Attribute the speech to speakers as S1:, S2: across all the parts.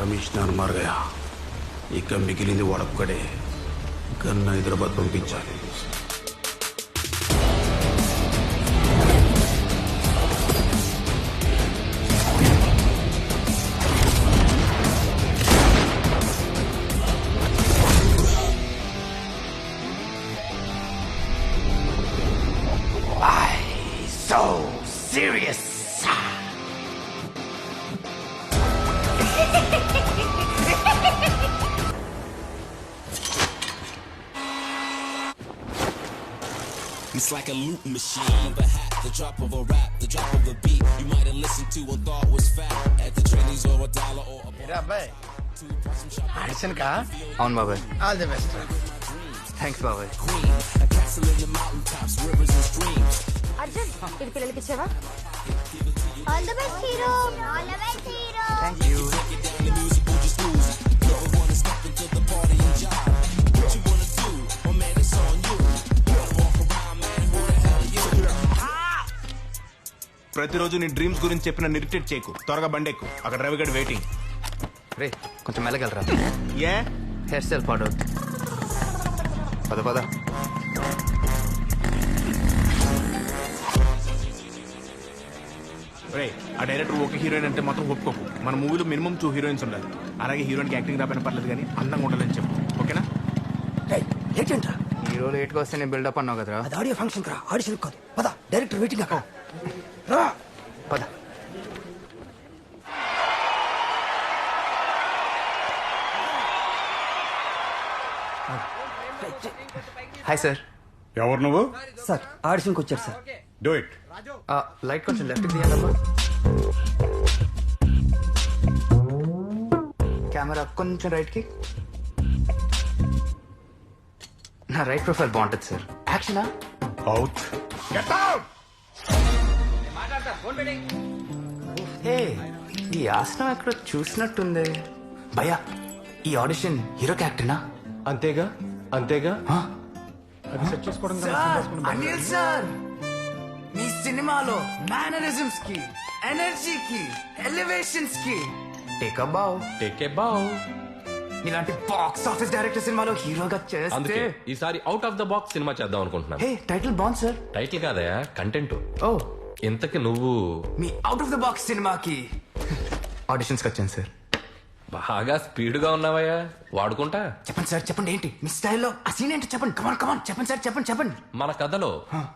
S1: Commissioner మార్గయా ఇక మిగిలింది వాడొక్కడే. కన్న హైదరాబాద్ పంపించాలి.
S2: So serious.
S3: It's like a loop machine. The hat, the drop of a rap, the drop of a beat. You might have listened to or thought was fat at the trainees or a dollar or a
S2: ఏరా అబ్బాయి audition కా
S4: అవును బాబాయ్
S2: all the best
S4: thanks బాబాయ్
S3: a castle in the mountaintops, rivers and streams.
S5: Arjun ఇది పిల్లలకి ఇచ్చావా
S6: all the best hero all the best
S4: hero thank
S7: ప్రతిరోజు నీ డ్రీమ్స్ గురించి చెప్పిన ఇరిటేట్ చేయకు. త్వరగా బండెక్కు. అక్కడ రవిగడ్ వెయిటింగ్
S4: రే కొంచెం మెల్లగలరా?
S7: ఏ?
S4: హెయిర్ స్టైల్ పాడవుద్ది పద పద.
S7: రే ఆ డైరెక్టర్ ఒక హీరోయిన్ అంటే మాత్రం ఒప్పుకోకు. మన మూవీలో మినిమం టూ హీరోయిన్స్ ఉండాలి. అలాగే హీరోయిన్కి యాక్టింగ్ రాకపోయినా పర్లేదు కానీ అందంగా ఉండాలని చెప్పు. ఓకేనా?
S2: ఏంటంట్రా?
S4: హీరో లేట్గా వస్తే నేను బిల్డప్ అన్నావు కదరా.
S2: అది ఆడియో ఫంక్షన్ రా. ఆడిషన్ కాదు. పద డైరెక్టర్ వెయిటింగ్ అక్కడ. రా.
S4: పద. Hi sir.
S8: ఎవరు నువ్వు?
S2: సార్ ఆడిషన్కి వచ్చారు సార్.
S8: డూ ఇట్
S4: లైట్ కొంచెం లెఫ్ట్ తీయండి అమ్మా కెమెరా కొంచెం రైట్కి. నా రైట్ ప్రొఫైల్ బాగుంటుంది సార్. యాక్షనా?
S8: అవుట్
S4: ఏ ఈ ఆసనం ఎక్కడో చూసినట్టుంది. భయ్యా ఈ ఆడిషన్ హీరో క్యారెక్టర్నా?
S9: అంతేగా? అంతేగా?
S4: అనిల్ సార్ మీ సినిమాలో మేనరిజమ్స్కి ఎనర్జీకి ఎలివేషన్స్కి టేక్ బావ్
S9: టేక్ బావ్
S4: ఇలాంటి బాక్స్ ఆఫీస్ డైరెక్టర్ సినిమాలో హీరోగా చేస్తే
S9: అందుకే ఈసారి out of the box cinema చేద్దాం అనుకుంటున్నాను.
S4: హే టైటిల్ బాగుంది సార్.
S9: టైటిల్ కాదయా కంటెంట్
S4: ఓ
S9: ఇంతకి నువ్వు
S4: మీ అవుట్ ఆఫ్ ద బాక్స్ సినిమాకి ఆడిషన్స్కి వచ్చాను సార్.
S9: బాగా స్పీడ్గా ఉన్నావయ్యా. వాడుకుంటా?
S4: చెప్పండి సార్. చెప్పండి ఏంటి? మీ స్టైల్లో ఆ సీన్ ఏంటి? చెప్పండి. కమాన్ కమాన్ చెప్పండి సార్. చెప్పండి చెప్పండి.
S9: మన కథలో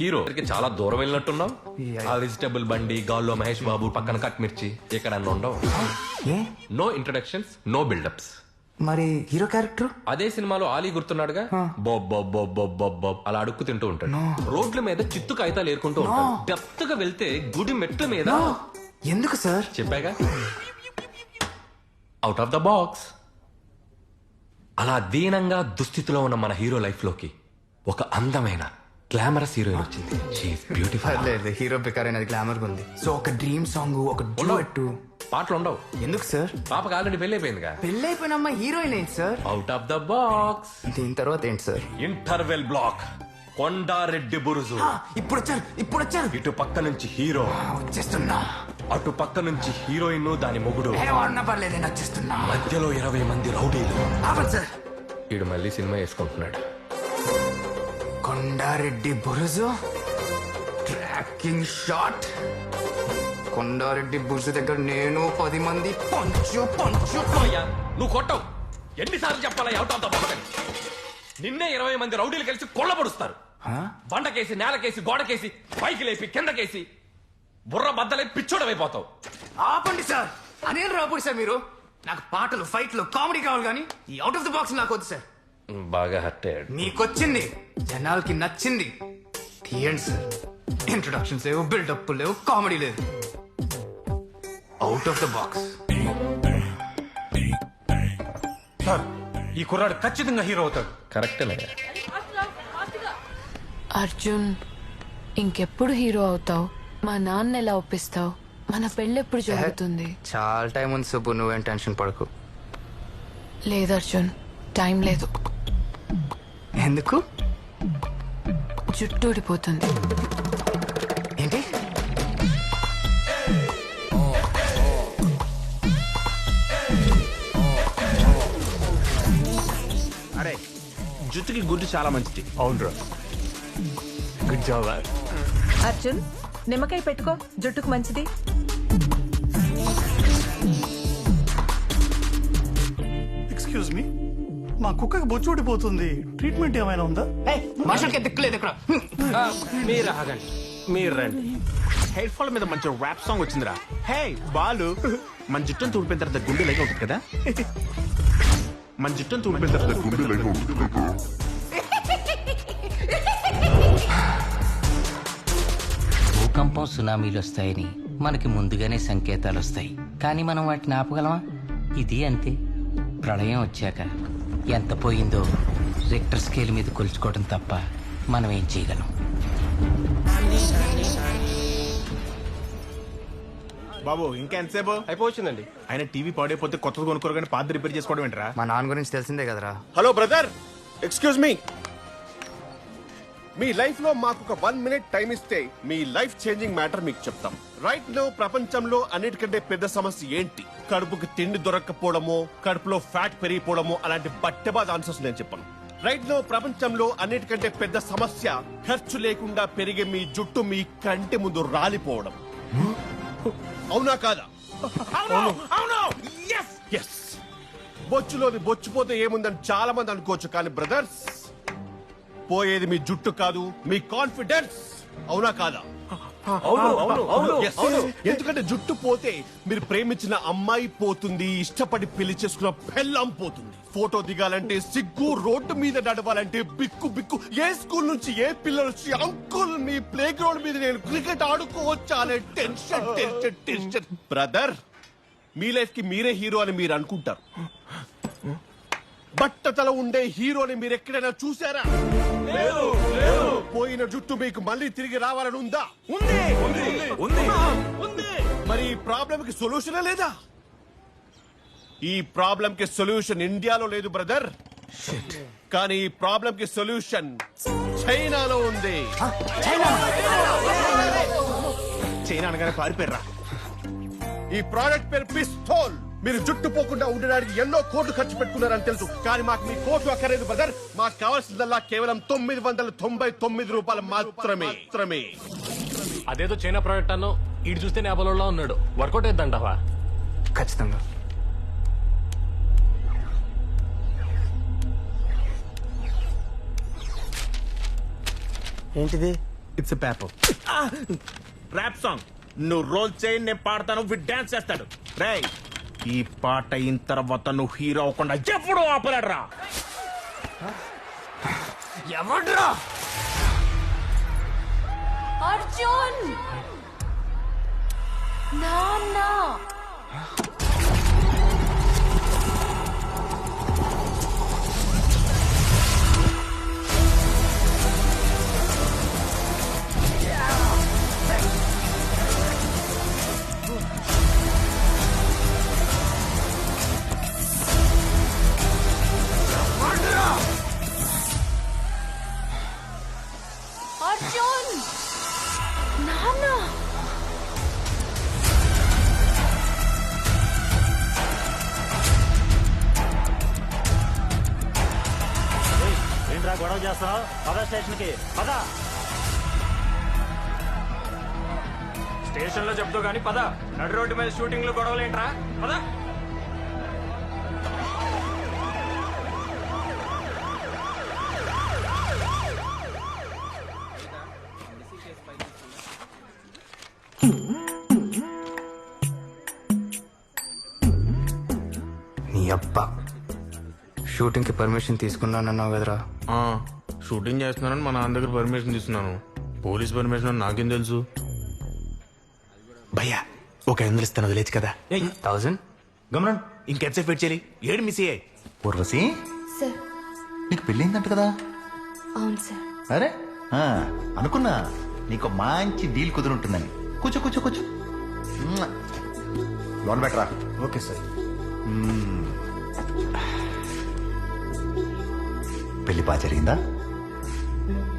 S9: హీరో చాలా దూరం వెళ్ళినట్టున్నావు ఆ వెజిటబుల్ బండి గాల్లో మహేష్ బాబు పక్కన కట్ మిర్చి ఇక్కడ అన్న ఉండవు నో ఇంట్రడక్షన్స్ నో బిల్డప్స్
S4: మరి హీరో క్యారెక్టర్?
S9: అదే సినిమాలో ఆలీ గుర్తున్నాడుగా? బొబ్ బొబ్ బొబ్ బొబ్ బొబ్ బొబ్. అలా అడుక్కు తింటూ ఉంటాడు. రోడ్ల మీద చిత్తు కాగితాలు ఏరుకుంటూ ఉంటాడు. డెప్త్గా వెళ్తే గుడి మెట్ల మీద
S4: ఎందుకు సార్?
S9: చెప్పాగా? అవుట్ ఆఫ్ ద బాక్స్ అలా దీనంగా దుస్థితిలో ఉన్న మన హీరో లైఫ్లోకి ఒక అందమైన గ్లామరస్ హీరోయిన్ వచ్చింది. బ్యూటిఫుల్
S4: హీరో అనేది గ్లామర్ ఉంది సో ఒక డ్రీమ్ సాంగ్ ఒక డ్యూట్
S9: పాటలు ఉండవు.
S4: ఎందుకు సార్?
S9: పాపకి ఆల్రెడీ పెళ్ళైపోయిందిగా.
S4: పెళ్ళైపోయిన అమ్మాయి హీరోయిన్ ఏంటి sir?
S9: Out of the box
S4: దీని తర్వాత ఏంటి sir?
S9: Interval block Kondareddy Buruju.
S4: ఆ, ఇప్పుడు వచ్చారు ఇప్పుడు వచ్చారు
S9: ఇటు పక్క నుంచి హీరో.
S4: వచ్చేస్తున్నా.
S9: అటు పక్క నుంచి హీరోయిన్ దాని మొగుడు.
S4: ఏ వాడినా పర్లేదు నేను వచ్చేస్తున్నా.
S9: మధ్యలో ఇరవై మంది రౌడీలు.
S4: ఆపండి సార్.
S9: వీడు మళ్ళీ సినిమా వేసుకుంటున్నాడు.
S4: కొండారెడ్డి బురుజు. ట్రాకింగ్ షాట్ కొండారెడ్డి బురుజు దగ్గర నేను పది మంది పంచు పంచు
S9: అయ్యా నువ్వు కొట్టవు. ఎన్నిసార్లు చెప్పాలా అవుట్ ఆఫ్ ద బాక్స్ అని నిన్నే ఇరవై మంది రౌడీలు కలిసి కొల్లబడుస్తారు. బండకేసి నేలకేసి గోడకేసి పైకి లేపి కిందకేసి బుర్ర బద్దలై పిచ్చోడమైపోతావు
S4: ఆపండి సార్. అదేం రాపండి సార్ మీరు. నాకు పాటలు ఫైట్లు కామెడీ కావాలి కానీ ఈ అవుట్ ఆఫ్ ద బాక్స్ నాకు వద్దు సార్.
S9: బాగా హర్ట్ అయ్యాడు.
S4: మీకొచ్చింది. జనాలకి నచ్చింది. తీయండి సార్. ఇంట్రొడక్షన్స్ లేవు బిల్డప్ లేవు కామెడీ లేదు. Out of the box
S8: sir ఈ కుర్రాడు ఖచ్చితంగా హీరో అవుతాడు.
S9: కరెక్టేనయ్యా
S10: అర్జున్ ఇంకెప్పుడు హీరో అవుతావు? మా నాన్న ఎలా ఒప్పిస్తావు? మన పెళ్ళెప్పుడు జరుగుతుంది?
S4: చాలా టైం ఉంది సుబ్బు నువ్వేం టెన్షన్ పడకు.
S10: లేదు అర్జున్ టైం లేదు.
S4: ఎందుకు?
S10: జుట్టు ఊడిపోతుంది.
S4: ఏంటి?
S7: జుట్టుకి గుడ్డు చాలా మంచిది.
S8: అవునరా. గుడ్ జాబ్
S11: అర్జున్ నిమ్మకాయ పెట్టుకో జుట్టుకు మంచిది.
S2: ఎక్స్క్యూజ్ మీ మా కుక్కకి బొచ్చు ఊడిపోతుంది. ట్రీట్మెంట్ ఏమైనా ఉందా?
S4: మనుషులకి దిక్కులేదు ఇక్కడ.
S9: మీరు ఆగండి మీరు రండి.
S7: హెయిర్ ఫాల్ మీద మంచి ర్యాప్ సాంగ్ వచ్చిందిరా. హే బాలు మన జుట్టును తూడిపోయిన తర్వాత గుండె లేక ఉంటుంది కదా? మన లేక ఉంటుంది కదా
S12: భూకంపం సునామీలు వస్తాయని మనకి ముందుగానే సంకేతాలు వస్తాయి. కానీ మనం వాటిని ఆపగలమా? ఇది అంతే. ప్రళయం వచ్చాక ఎంత పోయిందో రెక్టర్ స్కేల్ మీద కొలుచుకోవడం తప్ప మనం ఏం చేయగలం?
S7: బాబు ఇంకా ఎంతసేపు?
S9: అయిపోవచ్చిందండి.
S7: ఆయన టీవీ పాడైపోతే కొత్తది కొనుక్కోరు కానీ పాత రిపేర్ చేసుకోవడం ఏంట్రా?
S4: మా నాన్న గురించి తెలిసిందే కదరా.
S1: Hello brother. ఎక్స్క్యూజ్ మీ మీ లైఫ్లో మాకు ఒక వన్ మినిట్ టైం ఇస్తే మీ లైఫ్ చేంజింగ్ మ్యాటర్ మీకు చెప్తాం. రైట్లో ప్రపంచంలో అన్నిటికంటే పెద్ద సమస్య ఏంటి? కడుపుకి తిండి దొరక్కపోవడమో కడుపులో ఫ్యాట్ పెరిగిపోవడమో అలాంటి బట్టెబాద్ ఆన్సర్స్ నేను చెప్పను. రైట్లో ప్రపంచంలో అన్నిటికంటే పెద్ద సమస్య ఖర్చు లేకుండా పెరిగే మీ జుట్టు మీ కంటి ముందు రాలిపోవడం. అవునా కాదా?
S7: అవును అవును. ఎస్
S1: ఎస్ బొచ్చులోని బొచ్చుపోతే ఏముందని చాలా మంది అనుకోవచ్చు కానీ బ్రదర్స్ పోయేది మీ జుట్టు కాదు మీ కాన్ఫిడెన్స్ అవునా కాదా? Yes. ఎందుకంటే జుట్టు పోతే మీరు ప్రేమించిన అమ్మాయి పోతుంది ఇష్టపడి పెళ్ళి చేసుకున్న పెళ్ళం పోతుంది. ఫోటో దిగాలంటే సిగ్గు రోడ్డు మీద నడవాలంటే బిక్కు బిక్కు. ఏ స్కూల్ నుంచి ఏ పిల్లలు వచ్చి అంకుల్ మీ ప్లే గ్రౌండ్ మీద నేను క్రికెట్ ఆడుకోవచ్చా? అనే టెన్షన్ టెన్షన్ టెన్షన్. బ్రదర్ మీ లైఫ్కి మీరే హీరో అని మీరు అనుకుంటారు. బట్టతల ఉండే హీరోని మీరు ఎక్కడైనా చూసారా పోయిన జుట్టు మీకు మళ్ళీ తిరిగి రావాలని ఉందా ఉంది ఉంది. ఉంది. మరి ఈ ప్రాబ్లం కి సొల్యూషన్ లేదా? ఈ ప్రాబ్లం కి సొల్యూషన్ ఇండియాలో లేదు బ్రదర్. కానీ ఈ ప్రాబ్లం కి సొల్యూషన్ చైనాలో ఉంది.
S7: చైనా. అనగానే పారిపోయారా
S1: ఈ ప్రోడక్ట్ పేరు పిస్తోల్. మీరు జుట్టు పోకుండా ఉండడానికి ఎన్నో కోట్లు ఖర్చు పెట్టుకున్నారని తెలుసు. కానీ మాకు మీ కోట్లు అక్కర్లేదు బ్రదర్. మాకు కావాల్సిందల్లా కేవలం తొమ్మిది వందల తొంభై తొమ్మిది రూపాయలు మాత్రమే. మాత్రమే.
S9: అదేదో చైనా ప్రోడక్ట్ అన్నో ఇటు చూస్తే నేపాల్లో ఉన్నాడు. వర్కౌట్ అయిద్దంటావా?
S4: ఖచ్చితంగా.
S2: ఏంటిది?
S7: ఇట్స్ పేపర్ ర్యాప్ సాంగ్ నువ్వు రోల్ చేయి నేను పాడతాను విత్ డాన్స్ చేస్తాడు. రేయ్ ఈ పాట అయిన తర్వాత నువ్వు హీరో అవ్వకుండా ఎప్పుడు ఆపలేడరా?
S4: ఎవడ్రా?
S10: అర్జున్! నాన్న! అర్జున్ నాన్న
S2: ఏంట్రా గొడవ చేస్తున్నావు? పద స్టేషన్కి పద.
S9: స్టేషన్లో చెప్తావు కానీ పద. నడు రోడ్డు మీద షూటింగ్లో గొడవలేంట్రా? పద.
S4: షూటింగ్కి పర్మిషన్ తీసుకున్నానన్నావు కదరా.
S7: షూటింగ్ చేస్తున్నానని మా నాన్న దగ్గర పర్మిషన్ తీసుకున్నాను. పోలీస్ పర్మిషన్ అని నాకేం తెలుసు? భయ్యా ఒక ఐదు వందలు ఇస్తాను వదిలేచ్చు కదా?
S4: థౌజండ్?
S8: గమనం
S7: ఇంకెంతసేపు వెయిట్ చేయాలి? ఏడు మిస్ అయ్యాయి.
S8: ఊర్వశి
S5: సార్.
S8: నీకు పెళ్ళిందంట కదా?
S5: అవును సార్.
S8: అరే ఆ, అనుకున్నా. నీకు మంచి డీల్ కుదురుంటుందని. కూర్చో కూర్చో కూర్చో. లోన్ బెటరా ఓకే సార్. పెళ్ళి బాగా జరిగిందా?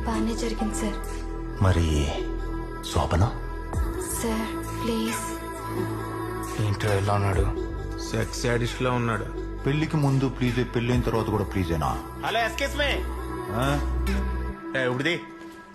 S5: బాగానే జరిగింది సార్.
S8: మరి శోభనం?
S5: Sir please.
S4: ఏంట్రా ఇలా ఉన్నాడు
S7: సెక్స్ యాడిస్ట్లో ఉన్నాడు.
S8: పెళ్ళికి ముందు ప్లీజ్ పెళ్ళైన తర్వాత కూడా ప్లీజేనా
S7: హలో ఎస్కేస్ మే ఇప్పుడుది?